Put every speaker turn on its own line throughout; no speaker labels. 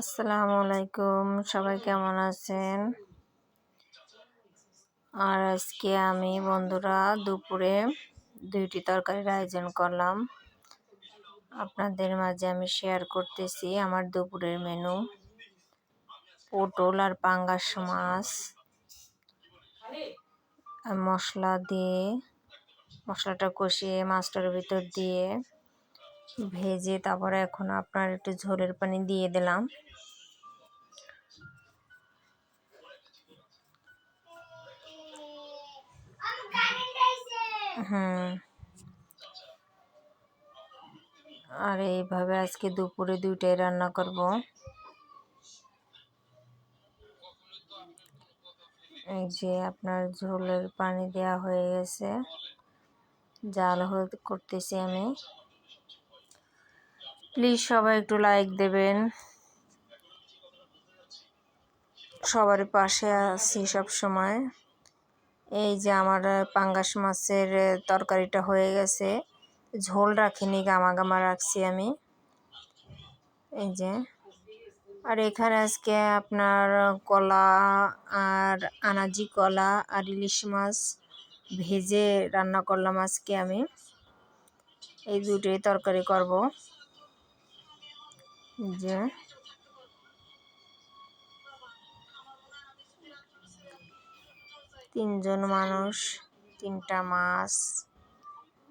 আসসালামু আলাইকুম, সবাই কেমন আছেন? আর আজকে আমি বন্ধুরা দুপুরে দুইটি তরকারির আয়োজন করলাম। আপনাদের মাঝে আমি শেয়ার করতেছি আমার দুপুরের মেনু পটল আর পাঙ্গাস মাছ। মশলা দিয়ে, মশলাটা কষিয়ে, মাছটার ভিতর দিয়ে ভেজে তারপরে এখন আপনার একটু ঝোলের পানি দিয়ে দিলাম। হুম। আর এইভাবে আজকে দুপুরে দুইটাই রান্না করব। এই যে আপনার ঝোলের পানি দেওয়া হয়ে গেছে। জাল করতেছি আমি। প্লিজ সবাই একটু লাইক দেবেন। সবার পাশে আছি সব সময়। এই যে আমার পাঙ্গাস মাছের তরকারিটা হয়ে গেছে। ঝোল রাখিনি গামা গামা রাখছি আমি। এই যে। আর এখানে আজকে আপনার কলা আর আনাজি কলা আর ইলিশ মাছ ভেজে রান্না করলাম আজকে আমি। এই দুটোই তরকারি করব। যে তিনজন মানুষ, তিনটা মাছ।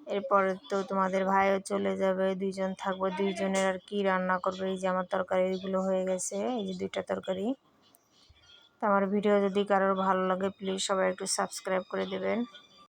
এরপরে তো তোমাদের ভাইও চলে যাবে, দুইজন থাকব, দুইজনের আর কি রান্না করবে? এই যে আমার তরকারিগুলো হয়ে গেছে, এই যে দুইটা তরকারি। তো আমার ভিডিও যদি কারোর ভালো লাগে প্লিজ সবাই একটু সাবস্ক্রাইব করে দেবেন।